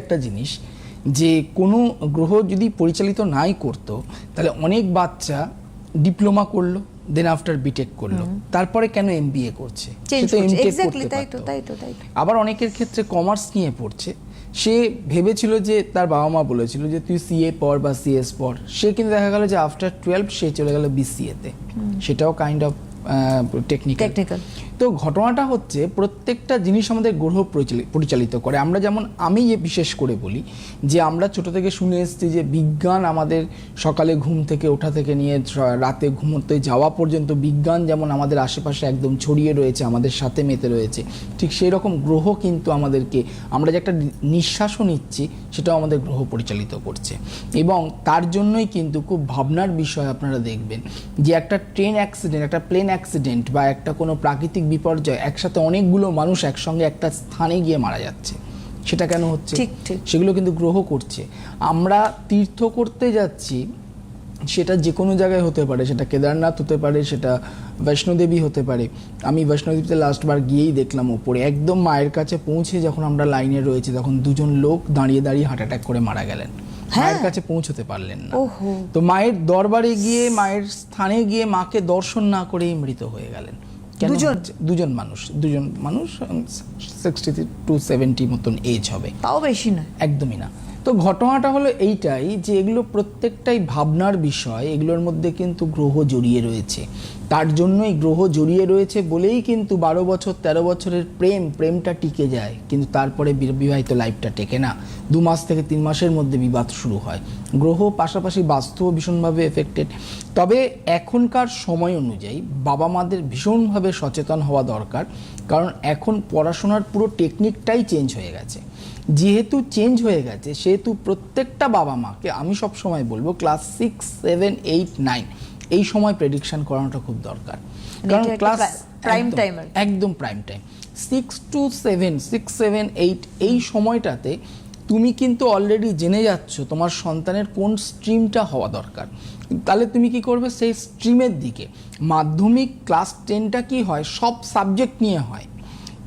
একটা জিনিস যে কোনো গ্রহ যদি পরিচালিত নাই করতো তাহলে অনেক বাচ্চা ডিপ্লোমা করল দেন আফটার বিটেক করল। তারপরে কেন এমবিএ করছে? আবার অনেকের ক্ষেত্রে কমার্স নিয়ে পড়ছে। সে ভেবেছিল যে তার বাবা মা বলেছিল যে তুই সিএ পড় বা সিএস পড়। সে কিন্তু দেখা গেল যে আফটার টুয়েলভ সে চলে গেল বিসিএতে সেটাও কাইন্ড অফ টেকনিক্যাল তো ঘটনাটা হচ্ছে প্রত্যেকটা জিনিস আমাদের গ্রহ পরিচালি- পরিচালিত করে। আমরা যেমন, আমি যে বিশেষ করে বলি যে আমরা ছোট থেকে শুনে এসেছি যে বিজ্ঞান আমাদের সকালে ঘুম থেকে ওঠা থেকে নিয়ে রাতে ঘুমোতে যাওয়া পর্যন্ত বিজ্ঞান যেমন আমাদের আশেপাশে একদম ছড়িয়ে রয়েছে, আমাদের সাথে মেতে রয়েছে, ঠিক সেই রকম গ্রহ কিন্তু আমাদেরকে, আমরা যে একটা নিঃশ্বাসও নিচ্ছি সেটাও আমাদের গ্রহ পরিচালিত করছে। এবং তার জন্যই কিন্তু খুব ভাবনার বিষয় আপনারা দেখবেন যে একটা ট্রেন অ্যাক্সিডেন্ট, একটা প্লেন অ্যাক্সিডেন্ট বা একটা কোনো প্রাকৃতিক বিপর্যয় একসাথে অনেকগুলো মানুষ একসঙ্গে একটা স্থানে গিয়ে মারা যাচ্ছে। সেটা কেন হচ্ছে? ঠিক, ঠিক। সেগুলো কিন্তু গ্রহ করছে। আমরা তীর্থ করতে যাচ্ছি সেটা যে কোনো জায়গায় হতে পারে। সেটা কেদারনাথ হতে পারে সেটা বৈষ্ণোদেবী হতে পারে। আমি বৈষ্ণোদেবীতে লাস্টবার গিয়েই দেখলাম ওপরে একদম মায়ের কাছে পৌঁছে যখন আমরা লাইনে রয়েছি তখন দুজন লোক দাঁড়িয়ে দাঁড়িয়ে হার্ট অ্যাটাক করে মারা গেলেন। মায়ের কাছে পৌঁছতে পারলেন না। তো মায়ের দরবারে গিয়ে মায়ের স্থানে গিয়ে মাকে দর্শন না করেই মৃত হয়ে গেলেন। দুজন? দুজন মানুষ দুজন মানুষ সিক্সটি টু সেভেন্টি মতন এজ হবে। তাও বেশি না একদমই না। তো ঘটনাটা হলো এইটাই যে এগুলো প্রত্যেকটাই ভাবনার বিষয়, এগুলোর মধ্যে কিন্তু গ্রহ জড়িয়ে রয়েছে। তার জন্যই গ্রহ জড়িয়ে রয়েছে বলেই কিন্তু বারো বছর, তেরো বছরের প্রেম, প্রেমটা টিকে যায়। কিন্তু তারপরে বিবাহিত লাইফটা টেকে না। দু মাস থেকে তিন মাসের মধ্যে বিবাদ শুরু হয়। গ্রহ পাশাপাশি বাস্তব ভীষণভাবে এফেক্টেড তবে এখনকার সময় অনুযায়ী বাবা মাদের ভীষণভাবে সচেতন হওয়া দরকার। কারণ এখন পড়াশোনার পুরো টেকনিকটাই চেঞ্জ হয়ে গেছে। যেহেতু চেঞ্জ হয়ে গেছে সেহেতু প্রত্যেকটা বাবা মাকে আমি সব সময় বলব class six seven eight nine এই সময় প্রেডিকশন করানোটা খুব দরকার। কারণ ক্লাস প্রা- prime time আর কি। একদম prime time six to seven six seven eight এই সময়টাতে তুমি কিন্তু অলরেডি জেনে যাচ্ছ তোমার সন্তানের কোন স্ট্রিমটা হওয়া দরকার। তাহলে তুমি কি করবে? সেই স্ট্রিমের দিকে। মাধ্যমিক ক্লাস টেনটা কি হয়? সব সাবজেক্ট নিয়ে হয়।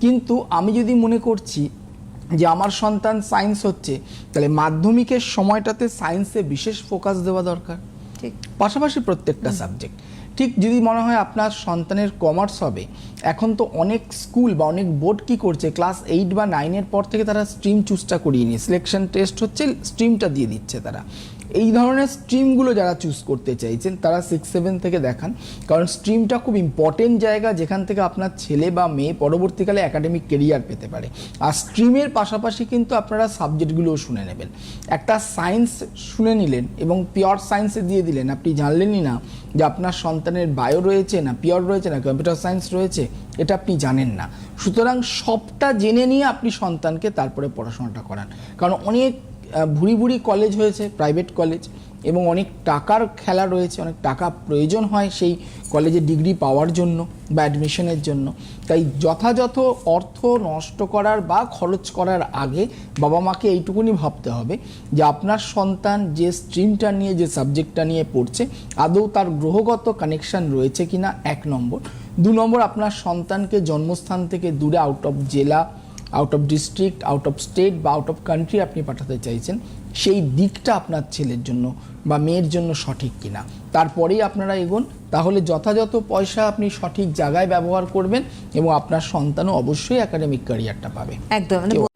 কিন্তু আমি যদি মনে করছি যে আমার সন্তান সায়েন্স হচ্ছে তাহলে মাধ্যমিকের সময়টাতে সায়েন্সে বিশেষ ফোকাস দেওয়া দরকার। ঠিক। পাশাপাশি প্রত্যেকটা সাবজেক্ট ঠিক যদি মনে হয় আপনার সন্তানের কমার্স হবে এখন তো অনেক স্কুল বা অনেক বোর্ড কি করছে ক্লাস এইট বা নাইনের পর থেকে তারা স্ট্রিম চুজটা করিয়ে নিয়ে সিলেকশন টেস্ট হচ্ছে স্ট্রিমটা দিয়ে দিচ্ছে তারা। এই ধরনের স্ট্রিমগুলো যারা চুজ করতে চাইছেন, তারা সিক্স সেভেন থেকে দেখান। কারণ স্ট্রিমটা খুব ইম্পর্টেন্ট জায়গা যেখান থেকে আপনার ছেলে বা মেয়ে পরবর্তীকালে একাডেমিক কেরিয়ার পেতে পারে। আর স্ট্রিমের পাশাপাশি কিন্তু আপনারা সাবজেক্টগুলোও শুনে নেবেন। একটা সায়েন্স শুনে নিলেন এবং পিওর সায়েন্সে দিয়ে দিলেন। আপনি জানলেনই না যে আপনার সন্তানের বায়ো রয়েছে না পিওর রয়েছে না কম্পিউটার সায়েন্স রয়েছে, এটা আপনি জানেন না। সুতরাং সবটা জেনে নিয়ে আপনি সন্তানকে তারপরে পড়াশোনাটা করান। কারণ অনেক ভুরি ভুরি কলেজ হয়েছে প্রাইভেট কলেজ এবং অনেক টাকার খেলা রয়েছে, অনেক টাকা প্রয়োজন হয় সেই কলেজে ডিগ্রি পাওয়ার জন্য বা অ্যাডমিশনের জন্য। তাই যথাযথ অর্থ নষ্ট করার বা খরচ করার আগে বাবা মাকে এইটুকুনি ভাবতে হবে যে আপনার সন্তান যে স্ট্রিমটা নিয়ে, যে সাবজেক্টটা নিয়ে পড়ছে, আদৌ তার গ্রহগত কানেকশন রয়েছে কিনা এক নম্বর। দু নম্বর, আপনার সন্তানকে জন্মস্থান থেকে দূরে আউট অফ জেলা out of district out of state বা আউট অফ কান্ট্রি আপনি পাঠাতে চাইছেন সেই দিকটা আপনার ছেলের জন্য বা মেয়ের জন্য সঠিক কিনা। তারপরেই আপনারা এগোন তাহলে যথাযথ পয়সা আপনি সঠিক জায়গায় ব্যবহার করবেন এবং আপনার সন্তানও অবশ্যই একাডেমিক ক্যারিয়ারটা পাবে। একদম মানে